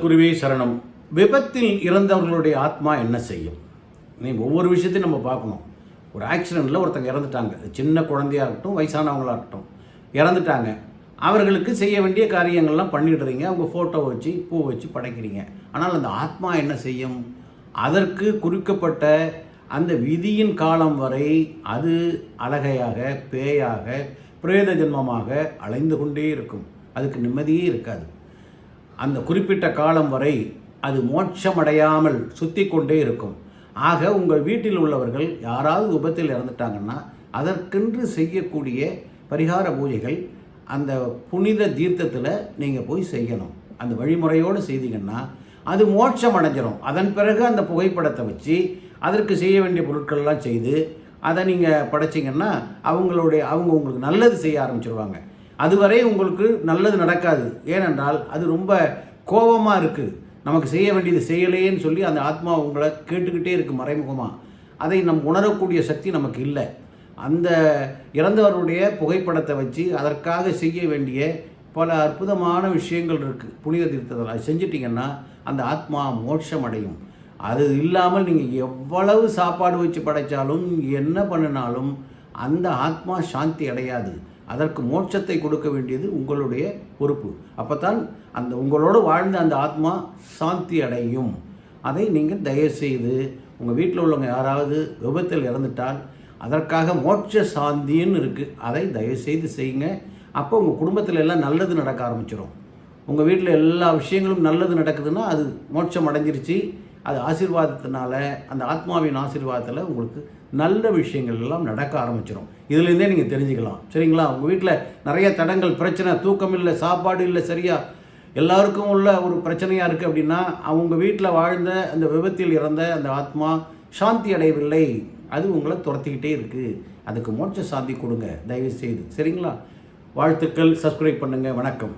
குருவே சரணம். விபத்தில் இறந்தவர்களுடைய ஆத்மா என்ன செய்யும்? நீ ஒவ்வொரு விஷயத்தையும் நம்ம பார்க்கணும். ஒரு ஆக்சிடெண்ட்டில் ஒருத்தங்க இறந்துட்டாங்க. சின்ன குழந்தையாக இருக்கட்டும் வயசானவங்களாக இருக்கட்டும். இறந்துட்டாங்க. அவர்களுக்கு செய்ய வேண்டிய காரியங்கள்லாம் பண்ணிடுறீங்க. அவங்க ஃபோட்டோ வச்சு பூ வச்சு படைக்கிறீங்க. ஆனால் அந்த ஆத்மா என்ன செய்யும்? அதற்கு குறிக்கப்பட்ட அந்த விதியின் காலம் வரை அது அழகையாக பேயாக பிரேத ஜென்மமாக அலைந்து கொண்டே இருக்கும். அதுக்கு நிம்மதியே இருக்காது. அந்த குறிப்பிட்ட காலம் வரை அது மோட்சமடையாமல் சுற்றி கொண்டே இருக்கும். ஆக உங்கள் வீட்டில் உள்ளவர்கள் யாராவது விபத்தில் இறந்துட்டாங்கன்னா அதற்கென்று செய்யக்கூடிய பரிகார பூஜைகள் அந்த புனித தீர்த்தத்தில் நீங்கள் போய் செய்யணும். அந்த வழிமுறையோடு செய்தீங்கன்னா அது மோட்சம் அடைஞ்சிடும் அதன் பிறகு அந்த புகைப்படத்தை வச்சு அதற்கு செய்ய வேண்டிய பொருட்கள்லாம் செய்து அதை நீங்கள் படைச்சிங்கன்னா அவங்களுடைய அவங்க உங்களுக்கு நல்லது செய்ய ஆரம்பிச்சிருவாங்க. அதுவரை உங்களுக்கு நல்லது நடக்காது. ஏனென்றால் அது ரொம்ப கோபமாக இருக்குது நமக்கு செய்ய வேண்டியது செய்யலையேன்னு சொல்லி அந்த ஆத்மா உங்களை கேட்டுக்கிட்டே இருக்குது மறைமுகமாக அதை நம் உணரக்கூடிய சக்தி நமக்கு இல்லை. அந்த இறந்தவருடைய புகைப்படத்தை வச்சு அதற்காக செய்ய வேண்டிய பல அற்புதமான விஷயங்கள் இருக்குது புனித தீர்த்தத்தில் அது செஞ்சிட்டிங்கன்னா அந்த ஆத்மா மோட்சம் அடையும் அது இல்லாமல் நீங்கள் எவ்வளவு சாப்பாடு வச்சு படைத்தாலும் என்ன பண்ணினாலும் அந்த ஆத்மா சாந்தி அடையாது. அதற்கு மோட்சத்தை கொடுக்க வேண்டியது உங்களுடைய பொறுப்பு. அப்போத்தான் அந்த உங்களோடு வாழ்ந்த அந்த ஆத்மா சாந்தி அடையும். அதை நீங்கள் தயவுசெய்து உங்கள் வீட்டில் உள்ளவங்க யாராவது விபத்தில் இறந்துட்டால் அதற்காக மோட்ச சாந்தின்னு இருக்குது அதை தயவுசெய்து செய்யுங்க. அப்போ உங்கள் குடும்பத்தில் எல்லாம் நல்லது நடக்க ஆரம்பிச்சிடும் உங்கள் வீட்டில் எல்லா விஷயங்களும் நல்லது நடக்குதுன்னா அது மோட்சம் அடைஞ்சிருச்சு. அது ஆசீர்வாதத்தினால அந்த ஆத்மாவின் ஆசீர்வாதத்தில் உங்களுக்கு நல்ல விஷயங்கள் எல்லாம் நடக்க ஆரம்பிச்சிடும் இதுலேருந்தே நீங்கள் தெரிஞ்சுக்கலாம். சரிங்களா? உங்கள் வீட்டில் நிறைய தடங்கள் பிரச்சனை தூக்கம் இல்லை சாப்பாடு இல்லை சரியா எல்லாருக்கும் உள்ள ஒரு பிரச்சனையாக இருக்குது அப்படின்னா அவங்க வீட்டில் வாழ்ந்த அந்த விபத்தில் இறந்த அந்த ஆத்மா சாந்தி அடையவில்லை. அது உங்களை துரத்திக்கிட்டே இருக்குது அதுக்கு மோட்ச சாந்தி கொடுங்க. தயவு செய்து சரிங்களா? வாழ்த்துக்கள். சப்ஸ்கிரைப் பண்ணுங்கள் வணக்கம்.